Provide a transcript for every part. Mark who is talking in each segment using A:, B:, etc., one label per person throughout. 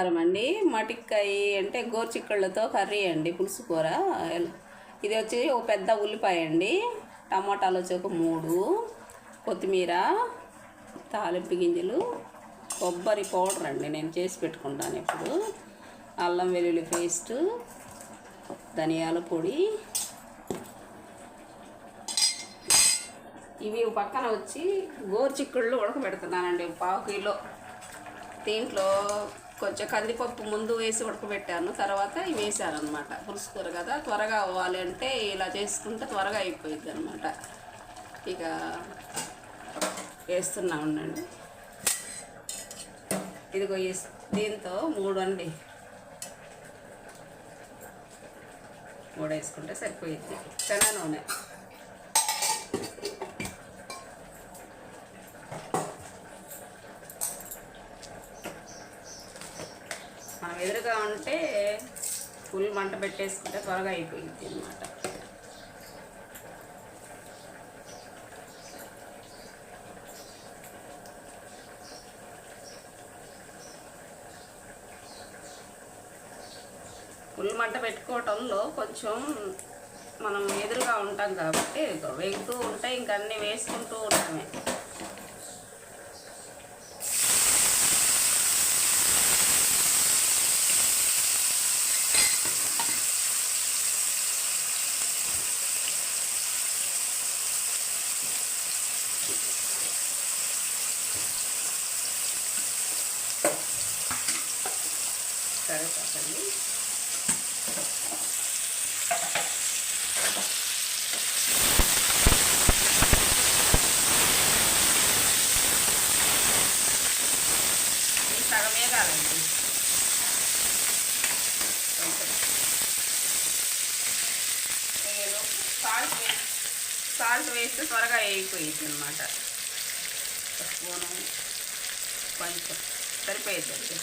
A: అండి మటిక్కాయ అంటే గోరుచిక్కళ్ళతో కర్రీ అండి పులుసు కూర. ఇది వచ్చి ఒక పెద్ద ఉల్లిపాయ అండి టమాటాలు వచ్చి ఒక మూడు కొత్తిమీర తాలింపు గింజలు కొబ్బరి పౌడర్ అండి నేను చేసి పెట్టుకుంటాను ఇప్పుడు అల్లం వెల్లుల్లి పేస్టు ధనియాల పొడి. ఇవి పక్కన వచ్చి గోరుచిక్కుళ్ళు ఉడకబెడుతున్నానండి పావు కిలో. దీంట్లో కొంచెం కందిపప్పు ముందు వేసి ఉడకబెట్టాను తర్వాత ఇవి వేసాను అనమాట పులుసు కూర కదా త్వరగా అవ్వాలి అంటే ఇలా చేసుకుంటే త్వరగా అయిపోయింది అనమాట ఇక వేస్తున్నా ఉండండి. ఇదిగో దీంతో మూడు అండి మూడు వేసుకుంటే సరిపోయింది శనగ నూనె. ఎదురుగా ఉంటే ఫుల్ మంట పెట్టేసుకుంటే త్వరగా అయిపోయింది అనమాట ఫుల్ మంట పెట్టుకోవటంలో కొంచెం మనం ఎదురుగా ఉంటాం కాబట్టి వేగుతూ ఉంటే ఇంక అన్నీ వేసుకుంటూ ఉంటామే కరివేపాకండి సగమే కాదండి. నేను సాల్ట్ సాల్ట్ వేస్తే త్వరగా వేయిపోయింది అనమాట స్పూను కొంచెం సరిపోయిందండి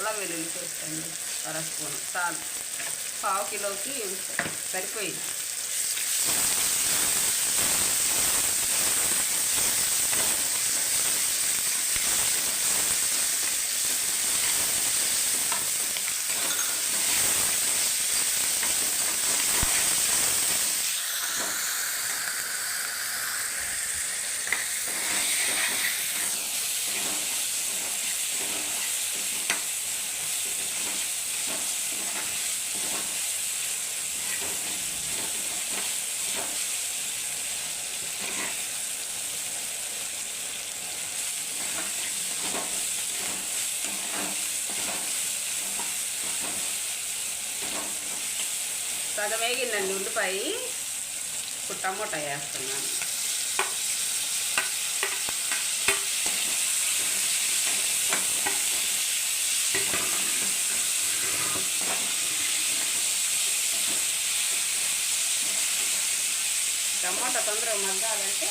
A: అల్లం వెల్లుల్లి పేస్ట్ అండి అర స్పూన్. చాలు. పావు కిలోకి సరిపోయింది. సగం వేగిందండి ఉల్లిపాయ ఇప్పుడు టమోటా వేస్తున్నాను. టమాటా తొందరగా మగ్గాలంటే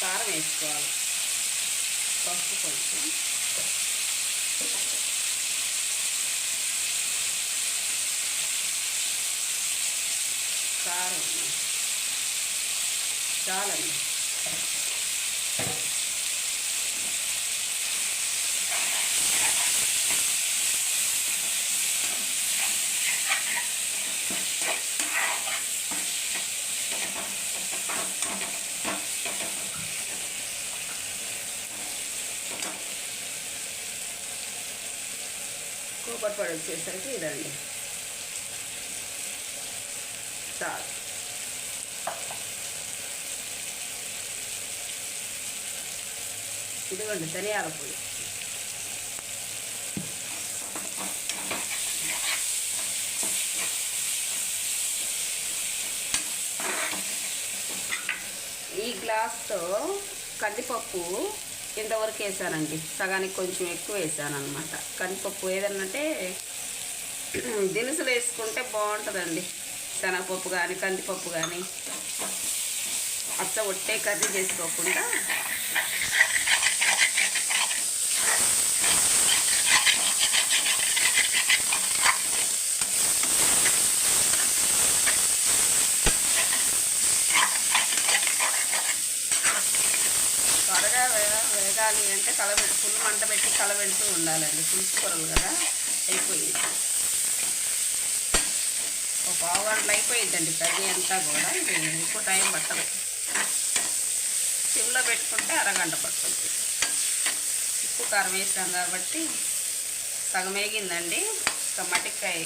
A: కారం వేసుకోవాలి. పసుపు కొంచెం. చాలండి కూపర్ పడి వచ్చేసరికి ఇదండి చాలు ఇదిగోండి ధనియాల పొడి ఈ గ్లాస్తో కందిపప్పు ఇంతవరకు వేసానండి. సగానికి కొంచెం ఎక్కువ వేసాను అనమాట కందిపప్పు ఏదన్నంటే దినుసులు వేసుకుంటే బాగుంటుందండి. శనగపప్పు కానీ కందిపప్పు కానీ అచ్చ ఒట్టే కర్రీ చేసుకోకుండా అంటే కలబెట్టి ఫుల్ మంట పెట్టి కలబెడుతూ ఉండాలండి. పులుసు కూరలు కదా అయిపోయింది. ఒక పావు గంటలు అయిపోయిందండి కర్రీ అంతా కూడా. ఇది ఎక్కువ టైం పట్టదు. సిమ్లో పెట్టుకుంటే అరగంట పడుతుంది. ఉప్పు కారం వేసాం కాబట్టి సగం వేగిందండి. మటికాయ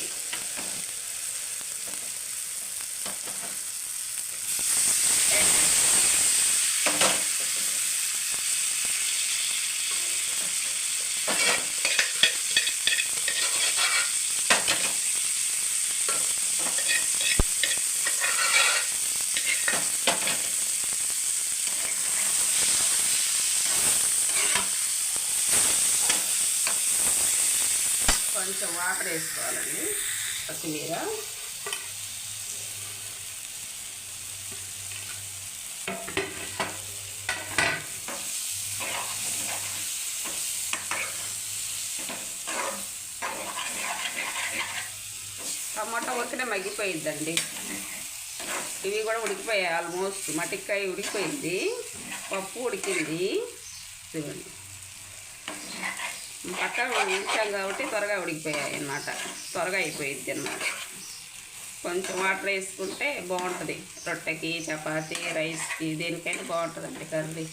A: కొంచెం వాటర్ వేసుకోవాలండి కొత్తిమీర టమాటా ఉడికినే మగ్గిపోయిద్దండి. ఇవి కూడా ఉడికిపోయాయి ఆల్మోస్ట్ మటికాయ ఉడికిపోయింది పప్పు ఉడికింది. చూడండి పక్కన ఉంచాం కాబట్టి త్వరగా ఉడికిపోయాయి అన్నమాట. త్వరగా అయిపోయింది అన్నమాట. కొంచెం వాటర్ వేసుకుంటే బాగుంటుంది. రొట్టెకి చపాతి రైస్కి దేనికైనా బాగుంటుందండి కర్రీ.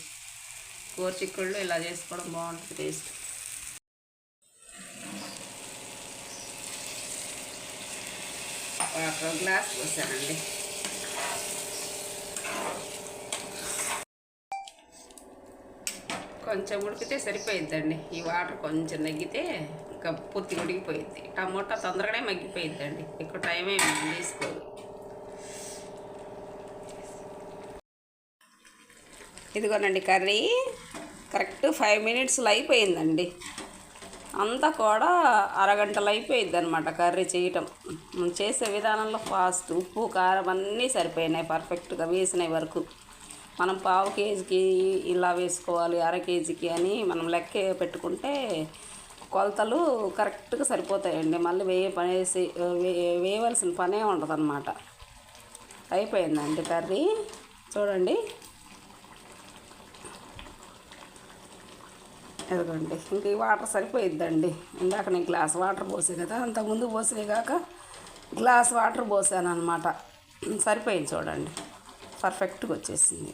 A: కూర చిక్కుళ్ళు ఇలా చేసుకోవడం బాగుంటుంది టేస్ట్. Water glass పోసానండి. కొంచెం ఉడికితే సరిపోయిద్దండి. ఈ వాటర్ కొంచెం నగ్గితే ఇంకా పూర్తి ఉడికిపోయిద్ది. టమోటా తొందరగానే మగ్గిపోయిద్దండి. ఎక్కువ టైం ఏమి తీసుకోదు. ఇదిగోనండి కర్రీ. కరెక్ట్ ఫైవ్ మినిట్స్లో అయిపోయిందండి. అంతా కూడా అరగంటలో అయిపోయింది అనమాట కర్రీ చేయటం. చేసే విధానంలో ఫాస్ట్ ఉప్పు కారం అన్నీ సరిపోయినాయి. పర్ఫెక్ట్గా వేసినాయి వరకు. మనం పావు కేజీకి ఇలా వేసుకోవాలి అర కేజీకి అని మనం లెక్క పెట్టుకుంటే కొలతలు కరెక్ట్గా సరిపోతాయండి. మళ్ళీ వేయ పనేసి వే- వేయవలసిన పనే ఉండదన్నమాట. అయిపోయిందండి కర్రీ. చూడండి. ఇదిగోండి ఇంక ఈ వాటర్ సరిపోయిద్దండి. ఇందాక నేను గ్లాస్ వాటర్ పోసే కదా అంతకుముందు పోసే కాక గ్లాస్ వాటర్ పోసాను అనమాట సరిపోయింది చూడండి. పర్ఫెక్ట్గా వచ్చేసింది.